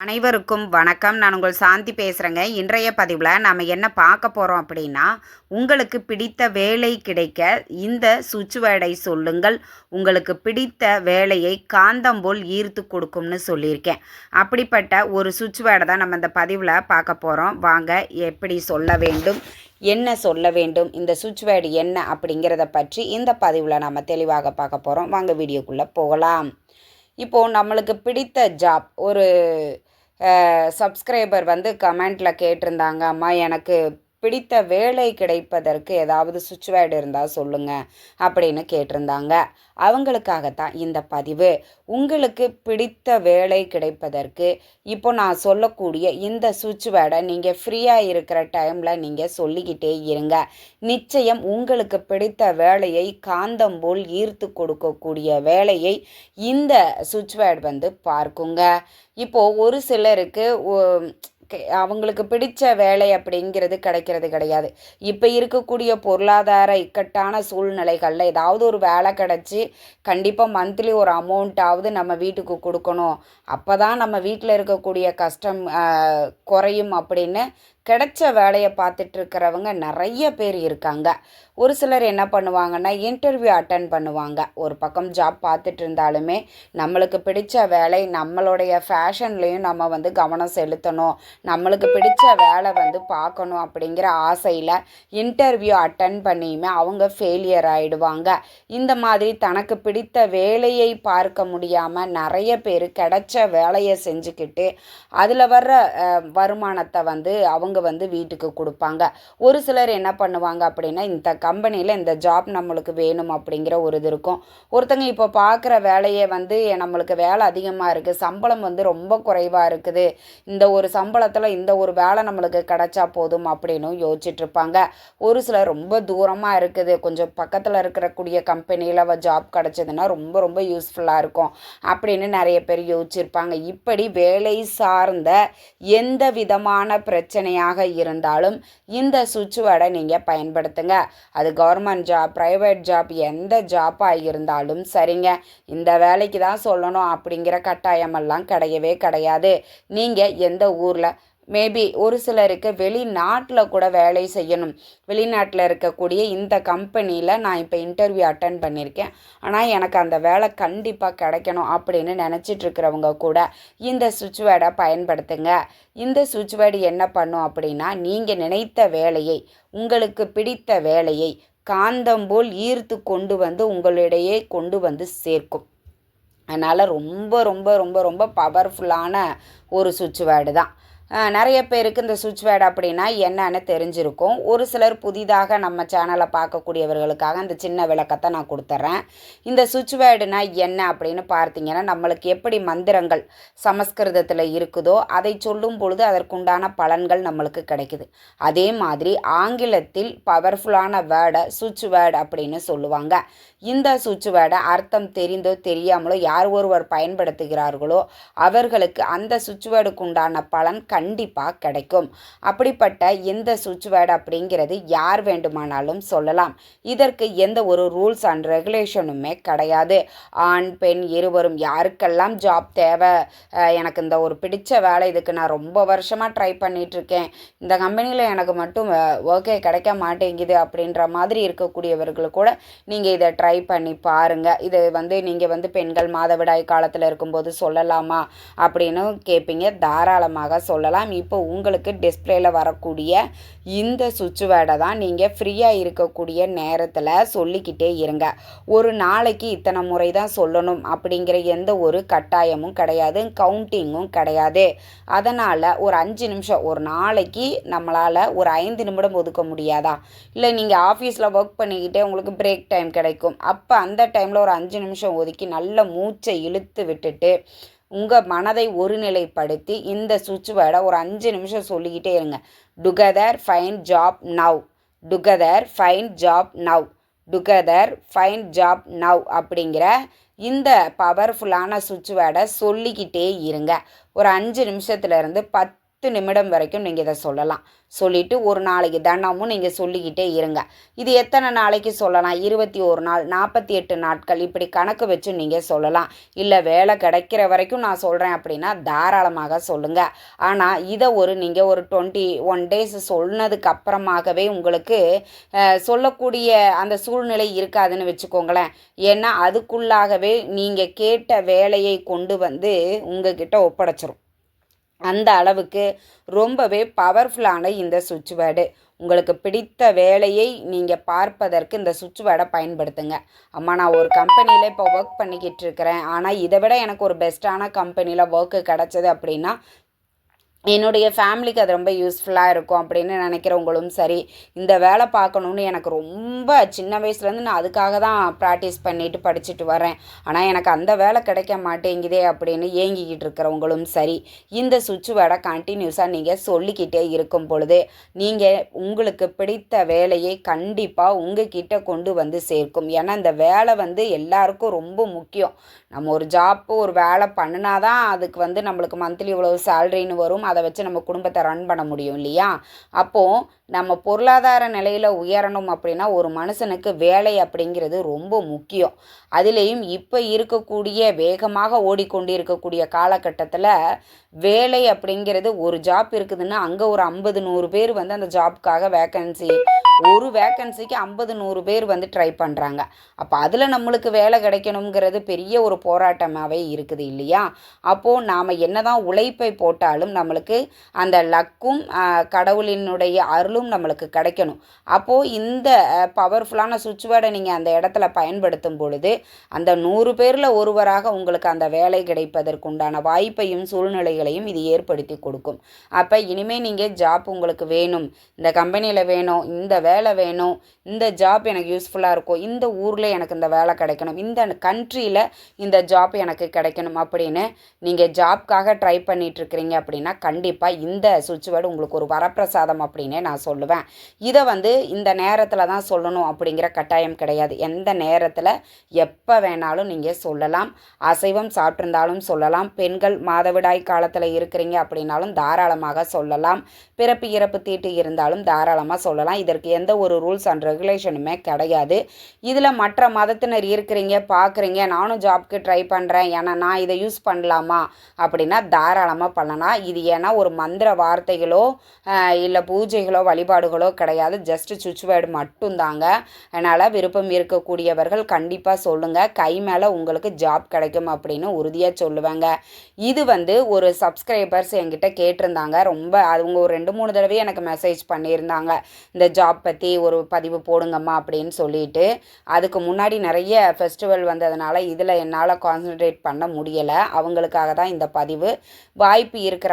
அனைவருக்கும் வணக்கம். நான் உங்கள் சாந்தி பேசுகிறேங்க இன்றைய பதிவில் நாம் என்ன பார்க்க போகிறோம் அப்படின்னா உங்களுக்கு பிடித்த வேலை கிடைக்க இந்த சுவிட்ச் சொல்லுங்கள். உங்களுக்கு பிடித்த வேலையை காந்தம் போல் ஈர்த்து கொடுக்கும்னு சொல்லியிருக்கேன். அப்படிப்பட்ட ஒரு சுவிட்ச் வேர்டை தான் நம்ம இந்த பதிவில் பார்க்க போகிறோம் வாங்க எப்படி சொல்ல வேண்டும்? என்ன சொல்ல வேண்டும்? இந்த சுவிட்ச் வேர்டு என்ன அப்படிங்கிறத பற்றி இந்த பதிவில் நம்ம தெளிவாக பார்க்க போகிறோம் வாங்க வீடியோக்குள்ளே போகலாம். இப்போது நம்மளுக்கு பிடித்த ஜாப் ஒரு சப்ஸ்கிரைபர் வந்து கமெண்ட்டில் கேட்டிருந்தாங்க அம்மா எனக்கு பிடித்த வேலை கிடைப்பதற்கு ஏதாவது சுவிட்ச் இருந்தால் சொல்லுங்கள் அப்படின்னு கேட்டிருந்தாங்க. அவங்களுக்காகத்தான் இந்த பதிவு. உங்களுக்கு பிடித்த வேலை கிடைப்பதற்கு இப்போ நான் சொல்லக்கூடிய இந்த சுவிட்ச் நீங்கள் ஃப்ரீயாக இருக்கிற டைமில் நீங்கள் சொல்லிக்கிட்டே இருங்க. நிச்சயம் உங்களுக்கு பிடித்த வேலையை காந்தம் போல் ஈர்த்து கொடுக்கக்கூடிய வேலையை இந்த சுவிட்ச் வேர்டு வந்து பார்க்குங்க. இப்போது ஒரு சிலருக்கு அவங்களுக்கு பிடிச்ச வேலை அப்படிங்கிறது கிடைக்கிறது கிடையாது. இப்போ இருக்கக்கூடிய பொருளாதார இக்கட்டான சூழ்நிலைகளில் ஏதாவது ஒரு வேலை கிடச்சி கண்டிப்பாக மந்த்லி ஒரு அமௌண்ட்டாவது நம்ம வீட்டுக்கு கொடுக்கணும். அப்போ தான் நம்ம வீட்டில் இருக்கக்கூடிய கஷ்டம் குறையும் அப்படின்னு கிடைச்ச வேலையை பார்த்துட்டு இருக்கிறவங்க நிறைய பேர் இருக்காங்க. ஒரு சிலர் என்ன பண்ணுவாங்கன்னா இன்டர்வியூ அட்டன் பண்ணுவாங்க. ஒரு பக்கம் ஜாப் பார்த்துட்டு இருந்தாலுமே நம்மளுக்கு பிடிச்ச வேலை நம்மளுடைய ஃபேஷன்லேயும் நம்ம வந்து கவனம் செலுத்தணும். நம்மளுக்கு பிடிச்ச வேலை வந்து பார்க்கணும் அப்படிங்கிற ஆசையில் இன்டர்வியூ அட்டன் பண்ணியுமே அவங்க ஃபெயிலியர் ஆகிடுவாங்க இந்த மாதிரி தனக்கு பிடித்த வேலையை பார்க்க முடியாமல் நிறைய பேர் கிடைச்ச வேலையை செஞ்சுக்கிட்டு அதில் வர்ற வருமானத்தை வந்து அவங்க வந்து வீட்டுக்கு கொடுப்பாங்க. ஒரு சிலர் என்ன பண்ணுவாங்க அப்படின்னா இந்த கம்பெனியில் இந்த ஜாப் நம்மளுக்கு வேணும் அப்படிங்கிற ஒரு இது இருக்கும். ஒருத்தங்க இப்போ பார்க்குற வேலையை வந்து நம்மளுக்கு வேலை அதிகமாக இருக்குது சம்பளம் வந்து ரொம்ப குறைவாக இருக்குது. இந்த ஒரு சம்பளம் காலத்தில் இந்த ஒரு வேலை நம்மளுக்கு கிடைச்சா போதும் அப்படின்னு யோசிச்சுட்ருப்பாங்க. ஒரு சிலர் ரொம்ப தூரமாக இருக்குது. கொஞ்சம் பக்கத்தில் இருக்கக்கூடிய கம்பெனியில் ஜாப் கிடச்சதுன்னா ரொம்ப ரொம்ப யூஸ்ஃபுல்லாக இருக்கும் அப்படின்னு நிறைய பேர் யோசிச்சிருப்பாங்க. இப்படி வேலை சார்ந்த எந்த விதமான பிரச்சனையாக இருந்தாலும் இந்த சுவிட்ச் வேர்டை நீங்கள் பயன்படுத்துங்க. அது கவர்மெண்ட் ஜாப் ப்ரைவேட் ஜாப் எந்த ஜாப்பாக இருந்தாலும் சரிங்க. இந்த வேலைக்கு தான் சொல்லணும் அப்படிங்கிற கட்டாயமெல்லாம் கிடையவே கிடையாது. நீங்கள் எந்த ஊரில் மேபி ஒரு சிலருக்கு வெளிநாட்டில் கூட வேலை செய்யணும். வெளிநாட்டில் இருக்கக்கூடிய இந்த கம்பெனியில் நான் இப்போ இன்டர்வியூ அட்டன் பண்ணியிருக்கேன் ஆனால் எனக்கு அந்த வேலை கண்டிப்பாக கிடைக்கணும் அப்படின்னு நினச்சிட்ருக்கிறவங்க கூட இந்த சுவிட்ச் வேர்டை பயன்படுத்துங்க. இந்த சுவிட்ச் வேர்டு என்ன பண்ணும் அப்படின்னா நீங்கள் நினைத்த வேலையை உங்களுக்கு பிடித்த வேலையை காந்தம் போல் ஈர்த்து கொண்டு வந்து உங்களிடையே கொண்டு வந்து சேர்க்கும். அதனால் ரொம்ப ரொம்ப ரொம்ப ரொம்ப பவர்ஃபுல்லான ஒரு சுவிட்ச் வேர்டு தான். நிறைய பேருக்கு இந்த சுவிட்ச் வேர்டு அப்படின்னா என்னன்னு தெரிஞ்சிருக்கும். ஒரு சிலர் புதிதாக நம்ம சேனலை பார்க்கக்கூடியவர்களுக்காக இந்த சின்ன விளக்கத்தை நான் கொடுத்துட்றேன் இந்த சுவிட்ச் வேர்டுனா என்ன அப்படின்னு பார்த்தீங்கன்னா நம்மளுக்கு எப்படி மந்திரங்கள் சமஸ்கிருதத்தில் இருக்குதோ அதை சொல்லும் பொழுது அதற்குண்டான பலன்கள் நம்மளுக்கு கிடைக்குது. அதே மாதிரி ஆங்கிலத்தில் பவர்ஃபுல்லான வேர்டை சுவிட்ச் வேர்டு அப்படின்னு சொல்லுவாங்க. இந்த சுவிட்ச் வேர்டை அர்த்தம் தெரிந்தோ தெரியாமலோ யார் ஒருவர் பயன்படுத்துகிறார்களோ அவர்களுக்கு அந்த சுவிட்ச் வேர்டுக்கு உண்டான பலன் கண்டிப்பாக கிடைக்கும். அப்படிப்பட்ட எந்த சுவிட்ச் வேர்டு அப்படிங்கிறது யார் வேண்டுமானாலும் சொல்லலாம். இதற்கு எந்த ஒரு ரூல்ஸ் அண்ட் ரெகுலேஷனுமே கிடையாது. ஆண் பெண் இருவரும் யாருக்கெல்லாம் ஜாப் தேவை? எனக்கு இந்த ஒரு பிடிச்ச வேலை இதுக்கு நான் ரொம்ப வருஷமாக ட்ரை பண்ணிகிட்ருக்கேன் இந்த கம்பெனியில் எனக்கு மட்டும் ஓகே கிடைக்க மாட்டேங்குது அப்படின்ற மாதிரி இருக்கக்கூடியவர்கள் கூட நீங்கள் இதை ட்ரை பண்ணி பாருங்கள் இது வந்து நீங்கள் வந்து பெண்கள் மாதவிடாய் காலத்தில் இருக்கும்போது சொல்லலாமா அப்படின்னு கேட்பீங்க தாராளமாக சொல்ல சொல்லலாம். இப்போ உங்களுக்கு டிஸ்பிளேயில் வரக்கூடிய இந்த சுவிட்ச் வேர்டை தான் நீங்கள் ஃப்ரீயாக இருக்கக்கூடிய நேரத்தில் சொல்லிக்கிட்டே இருங்க. ஒரு நாளைக்கு இத்தனை முறை தான் சொல்லணும் அப்படிங்கிற எந்த ஒரு கட்டாயமும் கிடையாது கவுண்டிங்கும் கிடையாது. அதனால் ஒரு அஞ்சு நிமிஷம் ஒரு நாளைக்கு நம்மளால் ஒரு ஐந்து நிமிடம் ஒதுக்க முடியாதா? இல்லை நீங்கள் ஆஃபீஸில் ஒர்க் பண்ணிக்கிட்டே உங்களுக்கு பிரேக் டைம் கிடைக்கும். அப்போ அந்த டைமில் ஒரு அஞ்சு நிமிஷம் ஒதுக்கி நல்ல மூச்சை இழுத்து விட்டுட்டு உங்கள் மனதை ஒருநிலைப்படுத்தி இந்த சுவிட்ச் வேர்டை ஒரு அஞ்சு நிமிஷம் சொல்லிக்கிட்டே இருங்க. Together fine job now together fine job now together fine job now அப்படிங்கிற இந்த பவர்ஃபுல்லான சுவிட்ச் வேர்டை சொல்லிக்கிட்டே இருங்க. ஒரு அஞ்சு நிமிஷத்துலேருந்து பத்து பத்து நிமிடம் வரைக்கும் நீங்கள் இதை சொல்லலாம். சொல்லிவிட்டு ஒரு நாளைக்கு தினமும் நீங்கள் சொல்லிக்கிட்டே இருங்க. இது எத்தனை நாளைக்கு சொல்லலாம்? இருபத்தி ஒரு நாள் நாற்பத்தி எட்டு நாட்கள் இப்படி கணக்கு வச்சு நீங்கள் சொல்லலாம். இல்லை வேலை கிடைக்கிற வரைக்கும் நான் சொல்கிறேன் அப்படின்னா தாராளமாக சொல்லுங்கள் ஆனால் இதை ஒரு நீங்கள் ஒரு டுவெண்ட்டி ஒன் டேஸ் சொன்னதுக்கு அப்புறமாகவே உங்களுக்கு சொல்லக்கூடிய அந்த சூழ்நிலை இருக்காதுன்னு வச்சுக்கோங்களேன். ஏன்னா அதுக்குள்ளாகவே நீங்கள் கேட்ட வேலையை கொண்டு வந்து உங்ககிட்ட ஒப்படைச்சிரும். அந்த அளவுக்கு ரொம்பவே பவர்ஃபுல்லான இந்த சுவிட்ச் வேர்டு உங்களுக்கு பிடித்த வேலையை நீங்கள் பார்ப்பதற்கு இந்த சுவிட்ச் வேர்டை பயன்படுத்துங்க. அம்மா நான் ஒரு கம்பெனியில் இப்போ ஒர்க் பண்ணிக்கிட்டு இருக்கிறேன். ஆனால் இதை விட எனக்கு ஒரு பெஸ்ட்டான கம்பெனியில் ஒர்க்கு கிடச்சது அப்படின்னா என்னுடைய ஃபேமிலிக்கு அது ரொம்ப யூஸ்ஃபுல்லாக இருக்கும் அப்படின்னு நினைக்கிறவங்களும் சரி இந்த வேலை பார்க்கணுன்னு எனக்கு ரொம்ப சின்ன வயசுலேருந்து நான் அதுக்காக தான் ப்ராக்டிஸ் பண்ணிட்டு படிச்சுட்டு வரேன் ஆனால் எனக்கு அந்த வேலை கிடைக்க மாட்டேங்குதே அப்படின்னு ஏங்கிக்கிட்டு இருக்கிறவங்களும் சரி இந்த சுவிட்ச் வேடை கண்டினியூஸாக நீங்கள் சொல்லிக்கிட்டே இருக்கும் பொழுது நீங்கள் உங்களுக்கு பிடித்த வேலையை கண்டிப்பாக உங்ககிட்ட கொண்டு வந்து சேர்க்கும். ஏன்னா இந்த வேலை வந்து எல்லாருக்கும் ரொம்ப முக்கியம். நம்ம ஒரு ஜாப்பு ஒரு வேலை பண்ணினா தான் அதுக்கு வந்து நம்மளுக்கு மந்த்லி இவ்வளோ சேல்ரின்னு வரும். அதை வச்சு நம்ம குடும்பத்தை ரன் பண்ண முடியும் இல்லையா? அப்போது நம்ம பொருளாதார நிலையில் உயரணும் அப்படின்னா ஒரு மனுஷனுக்கு வேலை அப்படிங்கிறது ரொம்ப முக்கியம். அதுலேயும் இப்போ இருக்கக்கூடிய வேகமாக ஓடிக்கொண்டு இருக்கக்கூடிய காலகட்டத்தில் வேலை அப்படிங்கிறது ஒரு ஜாப் இருக்குதுன்னா அங்கே ஒரு ஐம்பது நூறு பேர் வந்து அந்த ஜாப்க்காக வேக்கன்சி ஒரு வேக்கன்சிக்கு ஐம்பது நூறு பேர் வந்து ட்ரை பண்ணுறாங்க அப்போ அதில் நம்மளுக்கு வேலை கிடைக்கணுங்கிறது பெரிய ஒரு போராட்டமாகவே இருக்குது இல்லையா? அப்போது நாம் என்ன தான் உழைப்பை போட்டாலும் நம்மளுக்கு அந்த லக்கும் கடவுளினுடைய அருளும் நம்மளுக்கு கிடைக்கணும். அப்போது இந்த பவர்ஃபுல்லான சுவிட்ச் வேர்டை நீங்கள் அந்த இடத்துல பயன்படுத்தும் பொழுது அந்த நூறு பேரில் ஒருவராக உங்களுக்கு அந்த வேலை கிடைப்பதற்குண்டான வாய்ப்பையும் சூழ்நிலைகளையும் இது ஏற்படுத்தி கொடுக்கும். அப்போ இனிமேல் நீங்கள் ஜாப் உங்களுக்கு வேணும். இந்த கம்பெனியில் வேணும் இந்த வேலை வேணும் இந்த ஜாப் எனக்கு யூஸ்ஃபுல்லாக இருக்கும் இந்த ஊரில் எனக்கு இந்த வேலை கிடைக்கணும் இந்த கண்ட்ரியில் இந்த ஜாப் எனக்கு கிடைக்கணும் அப்படின்னு நீங்கள் ஜாப்காக ட்ரை பண்ணிகிட்ருக்கிறீங்க அப்படின்னா கண்டிப்பாக இந்த சுவிட்ச் வேர்டு உங்களுக்கு ஒரு வரப்பிரசாதம் அப்படின்னே நான் சொல்லுவேன். இதை வந்து இந்த நேரத்தில் தான் சொல்லணும் அப்படிங்கிற கட்டாயம் கிடையாது. எந்த நேரத்தில் எப்போ வேணாலும் நீங்கள் சொல்லலாம். அசைவம் சாப்பிட்ருந்தாலும் சொல்லலாம். பெண்கள் மாதவிடாய் காலத்தில் இருக்கிறீங்க அப்படின்னாலும் தாராளமாக சொல்லலாம். பிறப்பு இறப்பு தீட்டு இருந்தாலும் தாராளமாக சொல்லலாம். இதற்கு எந்த ஒரு ரூல்ஸ் அண்ட் ரெகுலேஷனுமே கிடையாது. இதில் மற்ற மதத்தினர் இருக்கிறீங்க பார்க்குறீங்க நானும் ஜாப்க்கு ட்ரை பண்ணுறேன் ஏன்னா நான் இதை யூஸ் பண்ணலாமா? அப்படின்னா தாராளமாக பண்ணலாம். இது இல்லைன்னா ஒரு மந்திர வார்த்தைகளோ இல்லை பூஜைகளோ வழிபாடுகளோ கிடையாது. ஜஸ்ட் சுவிட்ச் வேர்டு மட்டும்தாங்க. அதனால் விருப்பம் இருக்கக்கூடியவர்கள் கண்டிப்பாக சொல்லுங்கள் கை மேலே உங்களுக்கு ஜாப் கிடைக்கும் அப்படின்னு உறுதியாக சொல்லுவாங்க. இது வந்து ஒரு சப்ஸ்கிரைபர்ஸ் என்கிட்ட கேட்டிருந்தாங்க. ரொம்ப அவங்க ஒரு ரெண்டு மூணு தடவை எனக்கு மெசேஜ் பண்ணியிருந்தாங்க. இந்த ஜாப் பற்றி ஒரு பதிவு போடுங்கம்மா அப்படின்னு சொல்லிட்டு. அதுக்கு முன்னாடி நிறைய ஃபெஸ்டிவல் வந்ததுனால இதில் என்னால் கான்சன்ட்ரேட் பண்ண முடியலை. அவங்களுக்காக தான் இந்த பதிவு. வாய்ப்பு இருக்கிற